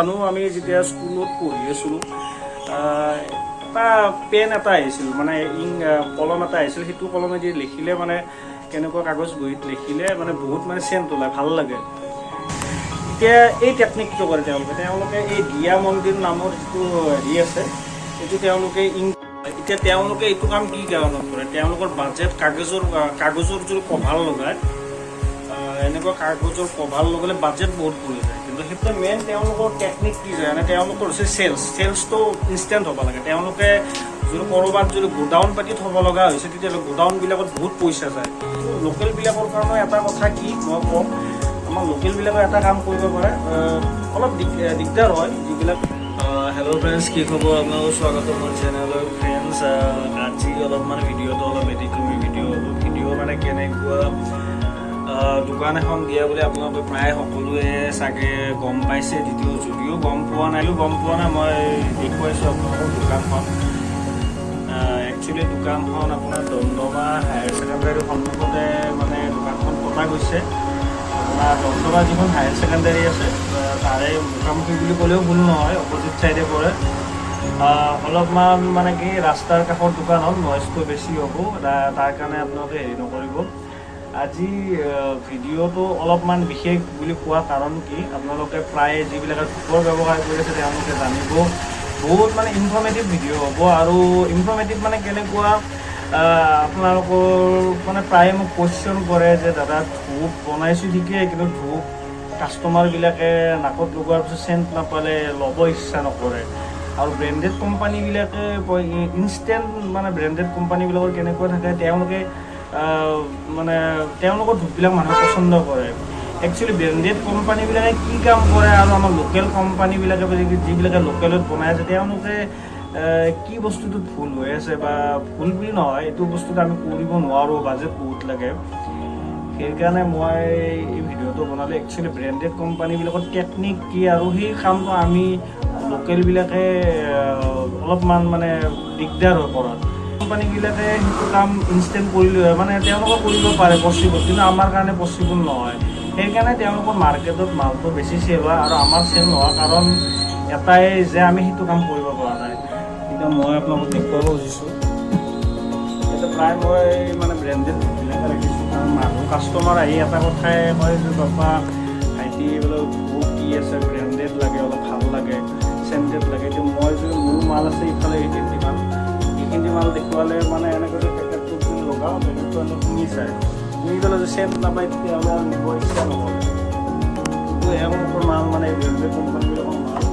আমি যেতিয়া স্কুলত পঢ়ি আছিলোঁ এটা পেন এটা আহিছিল মানে ইং কলম এটা আহিছিল, সেইটো কলমেদি লিখিলে মানে কেনেকুৱা কাগজ বহীত লিখিলে মানে বহুত মানে চেণ্ট ওলায়, ভালো লাগে। এতিয়া এই টেকনিকটো কৰে তেওঁলোকে তেওঁলোকে এই দিয়া মন্দিৰ নামৰ যিটো হেৰি আছে সেইটো তেওঁলোকে ইং, এতিয়া তেওঁলোকে এইটো কাম কি কাৰণত কৰে, তেওঁলোকৰ বাজেট কাগজৰ কাগজৰ যদি কভাৰ লগায় এনেকুৱা কাগজৰ কভাৰ লগালে বাজেট বহুত পৰি যায়। কিন্তু মেইন তেওঁলোকৰ টেকনিক কি মানে তেওঁলোকৰ হৈছে চেলছ চেলছটো ইনষ্টেণ্ট হ'ব লাগে। তেওঁলোকে যদি ক'ৰবাত যদি গোডাউন পাতি থ'ব লগা হৈছে তেতিয়াহ'লে গোডাউনবিলাকত বহুত পইচা যায়। লোকেলবিলাকৰ কাৰণে এটা কথা কি, মই কম আমাৰ লোকেলবিলাকে এটা কাম কৰিব পাৰে। অলপ দিগ- দিগদাৰ হয়। যিবিলাক হেল্ল' ফ্ৰেণ্ডছ কি খবৰ? আপোনালোকৰ স্বাগত মোৰ চেনেলৰ ফ্ৰেণ্ডছ আজি অলপমান ভিডিঅ'টো, অলপ এডিট কৰি ভিডিঅ' ভিডিঅ' মানে কেনেকুৱা দোকান এখন দিয়া বুলি আপোনালোকে প্ৰায় সকলোৱে চাগে গম পাইছে যদিও যদিও গম পোৱা নাই। গম পোৱা নাই, মই দেখুৱাইছোঁ আপোনালোকৰ দোকানখন। একচুৱেলি দোকানখন আপোনাৰ দমদমা হায়াৰ ছেকেণ্ডাৰীৰ সন্মুখতে মানে দোকানখন পতা গৈছে। আপোনাৰ দমদমা যিখন হায়াৰ ছেকেণ্ডাৰী আছে তাৰে মুখামুখি বুলি ক'লেও ভুল নহয় অপজিট ছাইডে পৰে। অলপমান মানে কি, ৰাস্তাৰ কাষৰ দোকান হ'ল নইজটো বেছি হ'ব তাৰ কাৰণে আপোনালোকে হেৰি নকৰিব। আজি ভিডিঅ'টো অলপমান বিশেষ বুলি কোৱা কাৰণ কি, আপোনালোকে প্ৰায় যিবিলাকে ধূপৰ ব্যৱসায় কৰি আছে তেওঁলোকে জানিব। বহুত মানে ইনফৰ্মেটিভ ভিডিঅ' হ'ব আৰু ইনফৰ্মেটিভ মানে কেনেকুৱা আপোনালোকৰ মানে প্ৰায়ে মোক কুৱেশ্যন কৰে যে, দাদা, ধূপ বনাইছোঁ ঠিকেই, কিন্তু ধূপ কাষ্টমাৰবিলাকে নাকত লগোৱাৰ পিছত চেণ্ট নাপালে, ল'ব ইচ্ছা নকৰে। আৰু ব্ৰেণ্ডেড কোম্পানীবিলাকে ইনষ্টেণ্ট মানে ব্ৰেণ্ডেড কোম্পানীবিলাকৰ কেনেকুৱা থাকে? তেওঁলোকে মানে তেওঁলোকৰ ধূপবিলাক মানুহে পচন্দ কৰে। একচুৱেলি ব্ৰেণ্ডেড কোম্পানীবিলাকে কি কাম কৰে আৰু আমাৰ লোকেল কোম্পানীবিলাকে যিবিলাকে লোকেলত বনাই আছে, তেওঁলোকে কি বস্তুটোত ভুল হৈ আছে বা ভুল বুলি নহয়, এইটো বস্তুটো আমি কৰিব নোৱাৰোঁ বাজেট বহুত লাগে। সেইকাৰণে মই এই ভিডিঅ'টো বনালে। একচুৱেলি ব্ৰেণ্ডেড কোম্পানীবিলাকৰ টেকনিক কি আৰু সেই কামটো আমি লোকেলবিলাকে অলপমান মানে দিগদাৰ হৈ পৰাত। কোম্পানীবিলাকে সেইটো কাম ইনষ্টেণ্ট কৰিলে হয় মানে তেওঁলোকে কৰিব পাৰে পচিবল কিন্তু আমাৰ কাৰণে পচিবল নহয়। সেইকাৰণে তেওঁলোকৰ মাৰ্কেটত মালটো বেছি চেল হয় আৰু আমাৰ চেল নোহোৱা কাৰণ এটাই যে আমি সেইটো কাম কৰিব পৰা নাই। এতিয়া মই আপোনালোকক দেখুৱাব খুজিছোঁ। এতিয়া প্ৰায় মই মানে ব্ৰেণ্ডেড বিলাকে ৰাখিছোঁ কাৰণ মানুহ কাষ্টমাৰ আহি এটা কথাই কয় যে বাবা ভাইটি বোলে বহুত কি আছে ব্ৰেণ্ডেড লাগে অলপ ভালো লাগে চেণ্টেড লাগে। এতিয়া মই যদি মোৰ মাল আছে ইফালে এইখিনি মাল এইখিনি মাল দেখুৱালে মানে এনেকৈ পেকেটটো তুমি লগাওঁ পেকেটটো অলপ শুনি চাই। শুনি গ'লে যে চেণ্ট নাপায় তেতিয়াহ'লে আৰু নিব ইচ্ছা নকৰে কিন্তু এওঁলোকৰ মাল মানে ব্ৰেণ্ডেড কোম্পানীবিলাকৰ মাল।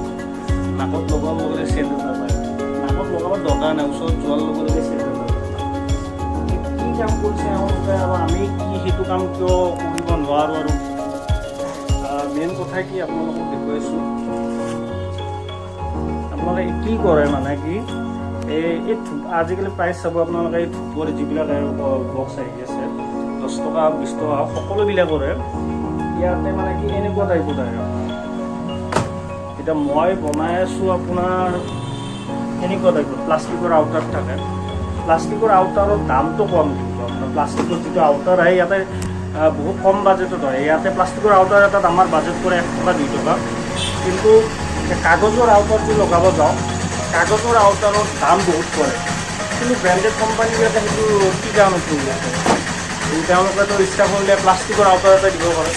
নাকত লগাব লগে চেণ্ট নাপায়। নাকত লগাব দৰকাৰ নাই, ওচৰত যোৱাৰ লগে লগে চেণ্ট নাপায়। কি কাম কৰিছে এওঁলোকে আৰু আমি কি সেইটো কাম কিয় কৰিব নোৱাৰোঁ আৰু? মেইন কথা কি আপোনালোকক দেখুৱাইছোঁ। আপোনালোকে কি কৰে মানে কি এই আজিকালি প্ৰাইচ চাব আপোনালোকে এই ধূপৰ যিবিলাক বক্স আহি আছে দহ টকা বিছ টকা, সকলোবিলাকৰে ইয়াতে মানে কি এনেকুৱা টাইপত আহে। এতিয়া মই বনাই আছোঁ আপোনাৰ এনেকুৱা টাইপত প্লাষ্টিকৰ আউটাৰ থাকে। প্লাষ্টিকৰ আউটাৰৰ দামটো কম কিন্তু, আপোনাৰ প্লাষ্টিকৰ যিটো আউটাৰ আহে, ইয়াতে বহুত কম বাজেটত হয়। ইয়াতে প্লাষ্টিকৰ আউটাৰ এটাত আমাৰ বাজেট পৰে এক টকা, দুই টকা। কিন্তু কাগজৰ আউটাৰ যদি লগাব যাওঁ কাগজৰ আউটাৰৰ দাম বহুত পৰে কিন্তু ব্ৰেণ্ডেড কোম্পানীবিলাকে সেইটো কি কাৰণত কৰি আছে তেওঁলোকেতো ইচ্ছা কৰিলে প্লাষ্টিকৰ আউটাৰ এটা দিব পাৰে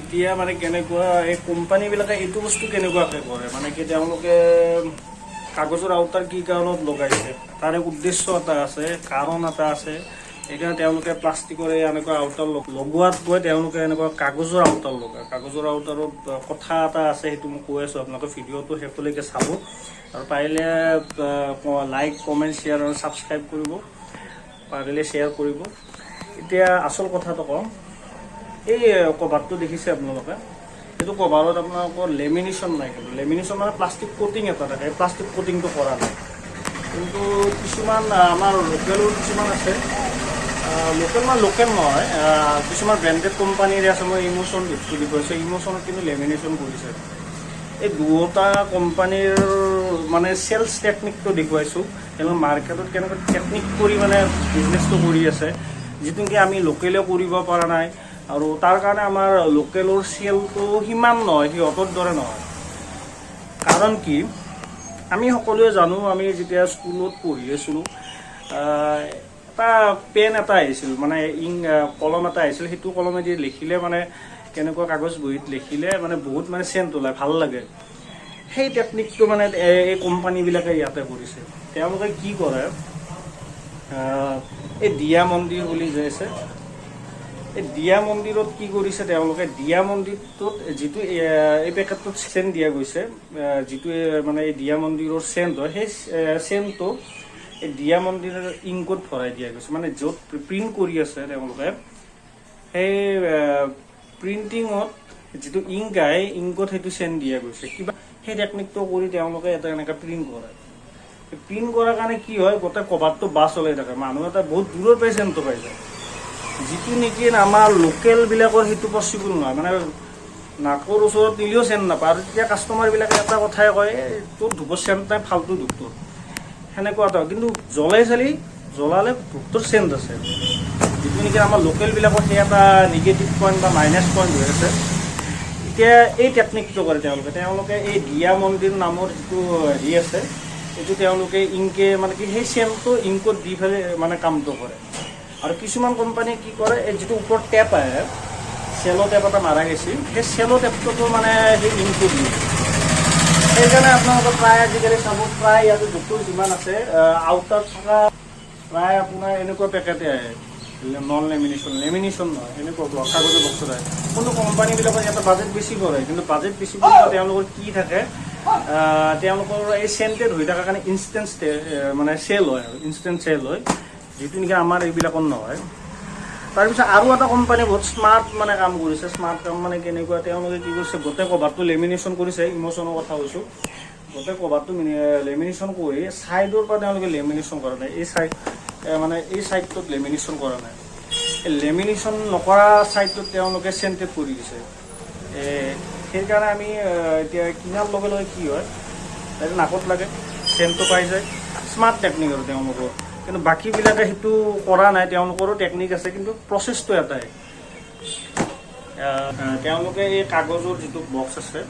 এতিয়া মানে কেনেকুৱা, এই কোম্পানীবিলাকে এইটো বস্তু কেনেকুৱাকৈ কৰে? মানে কি তেওঁলোকে কাগজৰ আউটাৰ কি কাৰণত লগাইছে? তাৰে উদ্দেশ্য এটা আছে, কাৰণ এটা আছে। সেইকাৰণে তেওঁলোকে প্লাষ্টিকৰ এই এনেকুৱা আউটাৰ লগ- লগোৱাতকৈ তেওঁলোকে এনেকুৱা কাগজৰ আউটাৰ লগায় কাগজৰ আউটাৰত কথা এটা আছে, সেইটো মই কৈ আছোঁ, আপোনালোকে ভিডিঅ'টো শেষলৈকে চাব। আৰু পাৰিলে লাইক কমেণ্ট শ্বেয়াৰ আৰু ছাবস্ক্ৰাইব কৰিব। পাৰিলে শ্বেয়াৰ কৰিব। এতিয়া আচল কথাটো কওঁ, এই কভাৰটো দেখিছে আপোনালোকে? এইটো কভাৰত আপোনালোকৰ লেমিনেশ্যন নাই কিন্তু। লেমিনেশ্যন মানে প্লাষ্টিক কোটিং এটা থাকে। প্লাষ্টিক কোটিংটো কৰা নাই। কিন্তু কিছুমান আমাৰ লোকেলো কিছুমান আছে। লোকেল মানে লোকেল নহয় কিছুমান ব্ৰেণ্ডেড কোম্পানীৰে আছে, মই ইমোশ্যন বুলি কৈছোঁ কিন্তু লেমিনেশ্যন কৰিছে। এই দুয়োটা কোম্পানীৰ মানে চেলছ টেকনিকটো দেখুৱাইছোঁ, তেওঁলোকে মাৰ্কেটত কেনেকৈ টেকনিক কৰি মানে বিজনেছটো কৰি আছে যিটো নেকি আমি লোকেলেও কৰিব পৰা নাই, আৰু তাৰ কাৰণে আমাৰ লোকেলৰ চেলটো সিমান নহয় সিহঁতৰ দৰে নহয়। কাৰণ কি, আমি সকলোৱে জানো, আমি যেতিয়া স্কুলত পঢ়ি আছিলোঁ এটা পেন এটা আহিছিল মানে ইং কলম এটা আহিছিল সেইটো কলমেদি লিখিলে মানে কেনেকুৱা কাগজ বহীত লিখিলে মানে বহুত মানে চেণ্ট ওলায়, ভালো লাগে। সেই টেকনিকটো মানে এই কোম্পানীবিলাকে ইয়াতে কৰিছে। তেওঁলোকে কি কৰে এই দিয়া মন্দিৰ বুলি যে আছে, এই দিয়া মন্দিৰত কি কৰিছে তেওঁলোকে, দিয়া মন্দিৰটোত যিটো এই পেকেটটোত চেণ্ট দিয়া গৈছে যিটো মানে এই দিয়া মন্দিৰৰ চেণ্ট হয়, সেই চেণ্টটো এই দিয়া মন্দিৰৰ ইংকত ভৰাই দিয়া গৈছে। মানে য'ত প্ৰিণ্ট কৰি আছে তেওঁলোকে সেই প্ৰিণ্টিঙত যিটো ইংক আহে ইংকত সেইটো চেণ্ট দিয়া গৈছে। কিবা সেই টেকনিকটো কৰি তেওঁলোকে এটা এনেকৈ প্ৰিণ্ট কৰে প্ৰিণ্ট কৰাৰ কাৰণে কি হয় গোটেই কভাৰটো বাছ ওলাই থাকে। মানুহ এটা বহুত দূৰৰ পৰাই চেণ্টটো পাই যায়। যিটো নেকি আমাৰ লোকেলবিলাকৰ সেইটো পচিবল নহয়। মানে নাকৰ ওচৰত নিলেও চেণ্ট নাপায়। আৰু তেতিয়া কাষ্টমাৰবিলাকে এটা কথাই কয় "এই, তোৰ ধূপৰ চেণ্ট নাই ফাল্টু ধূপ তোৰ সেনেকুৱা এটা কিন্তু জ্বলাই চালি, জ্বলালে ধূপটোৰ চেণ্ট আছে। যিটো নেকি আমাৰ লোকেলবিলাকৰ সেই এটা নিগেটিভ পইণ্ট বা মাইনাছ পইণ্ট হৈ আছে। এতিয়া এই টেকনিকটো কৰে তেওঁলোকে। তেওঁলোকে এই দিয়া মন্দিৰ নামৰ যিটো হেৰি আছে, এইটো তেওঁলোকে ইংকে মানে কি সেই চেমটো ইংকত দি পেলাই মানে কামটো কৰে। আৰু কিছুমান কোম্পানীয়ে কি কৰে, এই যিটো ওপৰত টেপ আহে চেলো টেপ এটা মাৰা গৈছিল, সেই চেলো টেপটোতো মানে সেই ইংকটো দিয়ে। সেইকাৰণে আপোনালোকৰ প্ৰায় আজিকালি চাব প্ৰায় ইয়াতে য'তো যিমান আছে আউটাৰ থকা প্ৰায় আপোনাৰ এনেকুৱা পেকেটে আহে। নন লেমিনেশ্যন লেমিনেশ্যন নহয়, এনেকুৱা ব্লক কাগজৰ বস্তু আহে কোনো কোম্পানীবিলাকৰ ইয়াতে বাজেট বেছি পৰে, কিন্তু বাজেট বেছি পৰে তেওঁলোকৰ কি থাকে তেওঁলোকৰ এই চেণ্টেড হৈ থকাৰ কাৰণে ইনষ্টেণ্ট মানে চেল হয় আৰু ইনষ্টেণ্ট চেল হয়। যিটো নেকি আমাৰ এইবিলাকৰ নহয়। তাৰপিছত আৰু এটা কোম্পানী বহুত স্মাৰ্ট মানে কাম কৰিছে স্মাৰ্ট কাম মানে কেনেকুৱা, তেওঁলোকে কি কৰিছে, গোটেই কভাৰটো লেমিনেশ্যন কৰিছে ইমোশ্যনৰ কথা কৈছোঁ। গোটেই কভাৰটো লেমিনেশ্যন কৰি ছাইডৰ পৰা তেওঁলোকে লেমিনেশ্যন কৰা নাই, এই ছাইড মানে এই ছাইডটোত লেমিনেশ্যন কৰা নাই। এই লেমিনেশ্যন নকৰা ছাইডটোত তেওঁলোকে চেণ্টেড কৰি দিছে। সেইকাৰণে আমি এতিয়া কিনাৰ লগে লগে কি হয় নাকত লাগে চেণ্টটো পাই যায়। স্মাৰ্ট টেকনিক আৰু তেওঁলোকৰ। কিন্তু বাকীবিলাকে সেইটো কৰা নাই, তেওঁলোকৰো টেকনিক আছে, কিন্তু প্ৰচেছটো এটাই। তেওঁলোকে এই কাগজৰ যিটো বক্স আছে,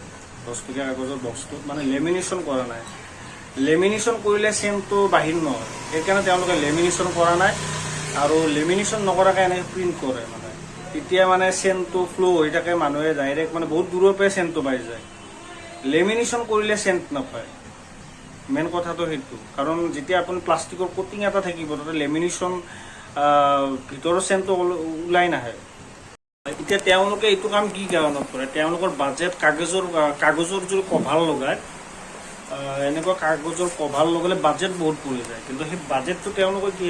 দহ টকীয়া কাগজৰ বক্সটোত মানে লেমিনেশ্যন কৰা নাই। লেমিনেশ্যন কৰিলে চেণ্টটো বাহিৰ নহয়, সেইকাৰণে তেওঁলোকে লেমিনেশ্যন কৰা নাই আৰু লেমিনেশ্যন নকৰাকৈ এনেকৈ প্ৰিণ্ট কৰে মানে। তেতিয়া মানে চেণ্টটো ফ্ল' হৈ থাকে, মানুহে ডাইৰেক্ট মানে বহুত দূৰৰ পৰাই চেণ্টটো পাই যায়। লেমিনেশ্যন কৰিলে চেণ্ট নাপায়। মেইন কথাটো সেইটো। কাৰণ যেতিয়া আপুনি প্লাষ্টিকৰ কোটিং এটা থাকিব, তাতে লেমিনেশ্যন ভিতৰৰ চেণ্টটো ওলাই নাহে। এতিয়া তেওঁলোকে এইটো কাম কি কাৰণত কৰে? তেওঁলোকৰ বাজেট কাগজৰ কাগজৰ যদি কভাৰ লগায়। এনেকুৱা কাগজৰ কভাৰ লগালে বাজেট বহুত পৰি যায়। কিন্তু সেই বাজেটটো তেওঁলোকৰ কি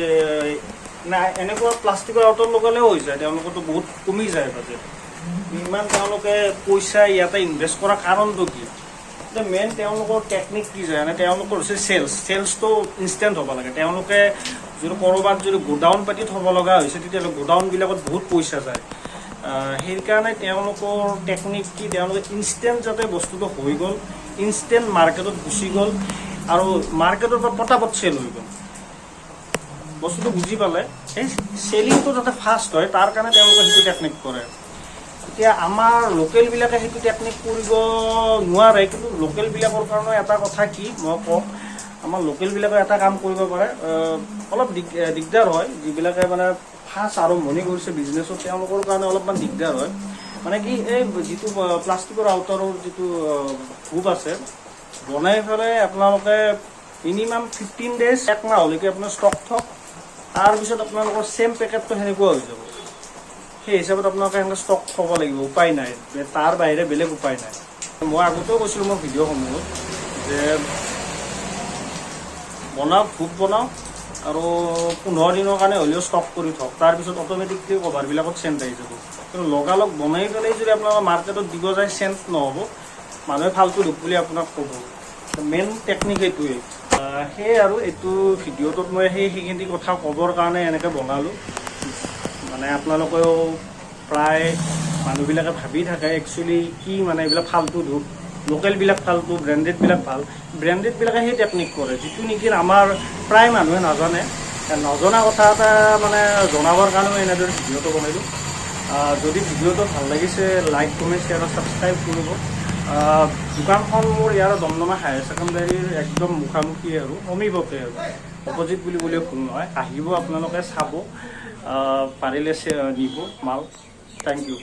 নাই, এনেকুৱা প্লাষ্টিকৰ আউটত লগালেও হৈ যায়। তেওঁলোকৰতো বহুত কমি যায় বাজেট ইমান তেওঁলোকে পইচা ইয়াতে ইনভেষ্ট কৰা কাৰণটো কি? এতিয়া মেইন তেওঁলোকৰ টেকনিক কি জানে তেওঁলোকৰ হৈছে চেলছ চেলছটো ইনষ্টেণ্ট হ'ব লাগে। তেওঁলোকে যদি ক'ৰবাত যদি গোডাউন পাতি থ'ব লগা হৈছে তেতিয়াহ'লে গোডাউনবিলাকত বহুত পইচা যায়। সেইকাৰণে তেওঁলোকৰ টেকনিক কি, তেওঁলোকে ইনষ্টেণ্ট যাতে বস্তুটো হৈ গ'ল ইনষ্টেণ্ট মাৰ্কেটত গুচি গ'ল, আৰু মাৰ্কেটৰ পৰা পটাপট চেল হৈ গ'ল। বস্তুটো বুজি পালে সেই চেলিংটো যাতে ফাষ্ট হয়, তাৰ কাৰণে তেওঁলোকে সেইটো টেকনিক কৰে। এতিয়া আমাৰ লোকেলবিলাকে সেইটো টেকনিক কৰিব নোৱাৰে, কিন্তু লোকেলবিলাকৰ কাৰণে এটা কথা কি, মই কওঁ, আমাৰ লোকেলবিলাকে এটা কাম কৰিব পাৰে অলপ দিগ দিগদাৰ হয়, যিবিলাকে মানে ফাৰ্ষ্ট আৰম্ভণি কৰিছে বিজনেছত তেওঁলোকৰ কাৰণে অলপমান দিগদাৰ হয়। মানে কি, এই যিটো প্লাষ্টিকৰ আউটাৰৰ যিটো ধূপ আছে, বনাই পেলাই আপোনালোকে মিনিমাম ফিফটিন ডেজ এক মাহলৈকে আপোনাৰ ষ্টক থওক, তাৰপিছত আপোনালোকৰ ছেম পেকেটটো সেনেকুৱা হৈ যাব। সেই হিচাপত আপোনালোকে এনেকৈ ষ্টক থ'ব লাগিব, উপায় নাই। তাৰ বাহিৰে বেলেগ উপায় নাই। মই আগতেও কৈছিলোঁ মোৰ ভিডিঅ'সমূহত যে বনাওক ধূপ বনাওক আৰু পোন্ধৰ দিনৰ কাৰণে হ'লেও ষ্টক কৰি থওক। তাৰপিছত অট'মেটিকলি কভাৰবিলাকত চেণ্ট আহি যাব। কিন্তু লগালগ বনাই পেলাই যদি আপোনালোকে মাৰ্কেটত দিব যায় চেণ্ট নহ'ব। মানুহে ফাল্টু ধূপ বুলি আপোনাক ক'ব। মেইন টেকনিক এইটোৱে সেয়ে আৰু এইটো ভিডিঅ'টোত মই সেই সেইখিনি কথা ক'বৰ কাৰণে এনেকৈ বনালোঁ। মানে আপোনালোকেও প্ৰায় মানুহবিলাকে ভাবি থাকে একচুৱেলি কি মানে এইবিলাক ফাল্টু ধূপ, লোকেলবিলাক ফাল্টু ব্ৰেণ্ডেডবিলাক ভালো। ব্ৰেণ্ডেডবিলাকে সেই টেকনিক কৰে, যিটো নেকি আমাৰ প্ৰায় মানুহে নাজানে। নজনা কথা এটা মানে জনাবৰ কাৰণে মই এনেদৰে ভিডিঅ'টো বনাইছোঁ। যদি ভিডিঅ'টো ভালো লাগিছে লাইক কমেণ্ট শ্বেয়াৰ ছাবস্ক্ৰাইব কৰিব। দোকানখন মোৰ ইয়াৰ দমদমা হায়াৰ ছেকেণ্ডেৰীৰ একদম মুখামুখি আৰু সমীপতে আৰু। অপজিট বুলি ক'লেও ভুল নহয়, আহিব আপোনালোকে চাব। পাৰিলে চে- নিব মাল থেংক ইউ